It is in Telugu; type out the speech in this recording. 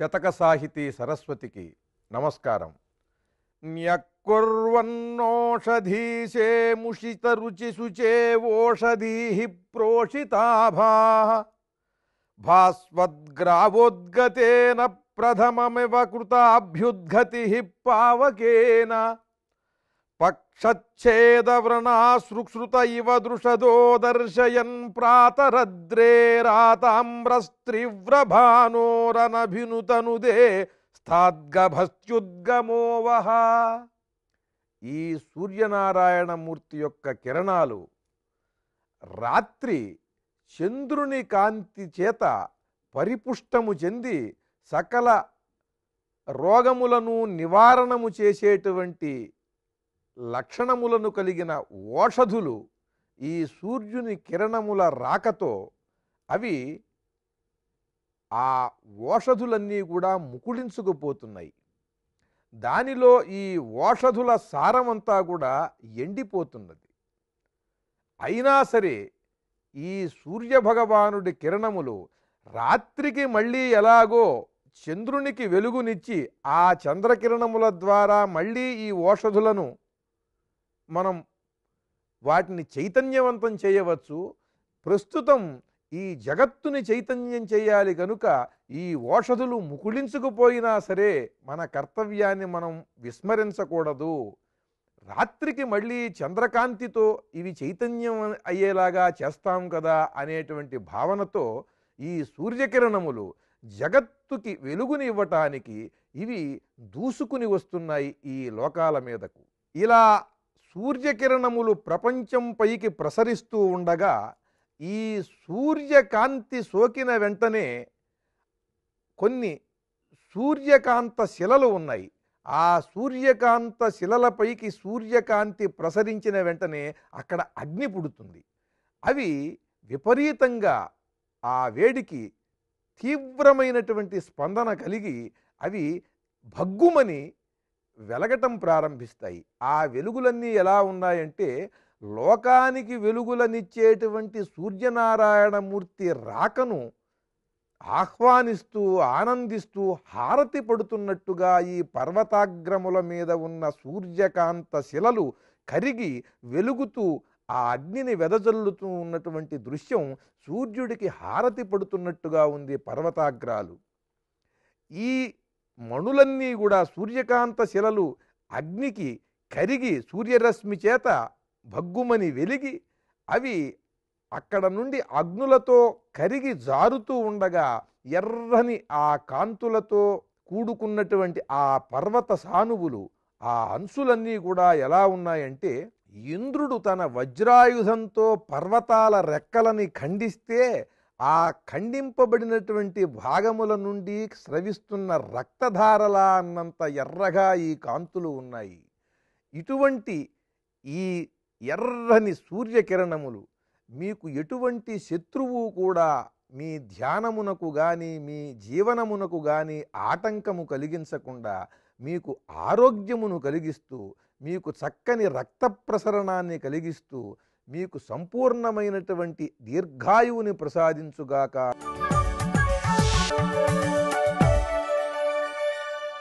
శతక సాహితీ సరస్వతికి నమస్కారం న్యకుర్వన్నోషధీశే ముషిత రుచి శుచే ఓషధీ ప్రోషితాభా భాస్వద్గ్రావోద్గతేన ప్రథమమివ కృతాభ్యుద్గతి పావకేన పక్షచ్ఛేదవ్రణాశ్రుశ్రుత ఇవ దృషదో దర్శయన్ ప్రాతరద్రేరాతామ్రస్త్రివ్రభానోరనభినుతనుదే స్థాద్గభస్త్యుద్గమోవహ ఈ సూర్యనారాయణమూర్తి యొక్క కిరణాలు రాత్రి చంద్రుని కాంతి చేత పరిపుష్టము చెంది సకల రోగములను నివారణము చేసేటువంటి లక్షణములను కలిగిన ఓషధులు ఈ సూర్యుని కిరణముల రాకతో అవి ఆ ఓషధులన్నీ కూడా ముకుళించుకుపోతున్నాయి. దానిలో ఈ ఓషధుల సారమంతా కూడా ఎండిపోతున్నది. అయినా సరే ఈ సూర్యభగవానుడి కిరణములు రాత్రికి మళ్ళీ ఎలాగో చంద్రునికి వెలుగునిచ్చి ఆ చంద్రకిరణముల ద్వారా మళ్ళీ ఈ ఓషధులను మనం వాటిని చైతన్యవంతం చేయవచ్చు. ప్రస్తుతం ఈ జగత్తుని చైతన్యం చేయాలి కనుక ఈ ఓషధులు ముకుళించుకుపోయినా సరే మన కర్తవ్యాన్ని మనం విస్మరించకూడదు. రాత్రికి మళ్ళీ చంద్రకాంతితో ఇవి చైతన్యం అయ్యేలాగా చేస్తాం కదా అనేటువంటి భావనతో ఈ సూర్యకిరణములు జగత్తుకి వెలుగుని ఇవ్వటానికి ఇవి దూసుకుని వస్తున్నాయి ఈ లోకాల మీదకు. ఇలా సూర్యకిరణములు ప్రపంచం పైకి ప్రసరిస్తూ ఉండగా ఈ సూర్యకాంతి సోకిన వెంటనే కొన్ని సూర్యకాంత శిలలు ఉన్నాయి. ఆ సూర్యకాంత శిలలపైకి సూర్యకాంతి ప్రసరించిన వెంటనే అక్కడ అగ్ని పుడుతుంది. అవి విపరీతంగా ఆ వేడికి తీవ్రమైనటువంటి స్పందన కలిగి అవి భగ్గుమని వెలగటం ప్రారంభిస్తాయి. ఆ వెలుగులన్నీ ఎలా ఉన్నాయంటే లోకానికి వెలుగులనిచ్చేటువంటి సూర్యనారాయణమూర్తి రాకను ఆహ్వానిస్తూ ఆనందిస్తూ హారతి పడుతున్నట్టుగా ఈ పర్వతాగ్రముల మీద ఉన్న సూర్యకాంత శిలలు కరిగి వెలుగుతూ ఆ అగ్నిని వెదజల్లుతూ ఉన్నటువంటి దృశ్యం సూర్యుడికి హారతి పడుతున్నట్టుగా ఉంది పర్వతాగ్రాలు. ఈ మణులన్నీ కూడా సూర్యకాంత శిలలు అగ్నికి కరిగి సూర్యరశ్మి చేత భగ్గుమని వెలిగి అవి అక్కడ నుండి అగ్నులతో కరిగి జారుతూ ఉండగా ఎర్రని ఆ కాంతులతో కూడుకున్నటువంటి ఆ పర్వత సానువులు ఆ అంశులన్నీ కూడా ఎలా ఉన్నాయంటే ఇంద్రుడు తన వజ్రాయుధంతో పర్వతాల రెక్కలని ఖండిస్తే ఆ ఖండింపబడినటువంటి భాగముల నుండి స్రవిస్తున్న రక్తధారలా అన్నంత ఎర్రగా ఈ కాంతులు ఉన్నాయి. ఇటువంటి ఈ ఎర్రని సూర్యకిరణములు మీకు ఎటువంటి శత్రువు కూడా మీ ధ్యానమునకు కానీ మీ జీవనమునకు కానీ ఆటంకము కలిగించకుండా మీకు ఆరోగ్యమును కలిగిస్తూ మీకు చక్కని రక్త ప్రసరణాన్ని కలిగిస్తూ మీకు సంపూర్ణమైనటువంటి దీర్ఘాయువుని ప్రసాదించుగాక.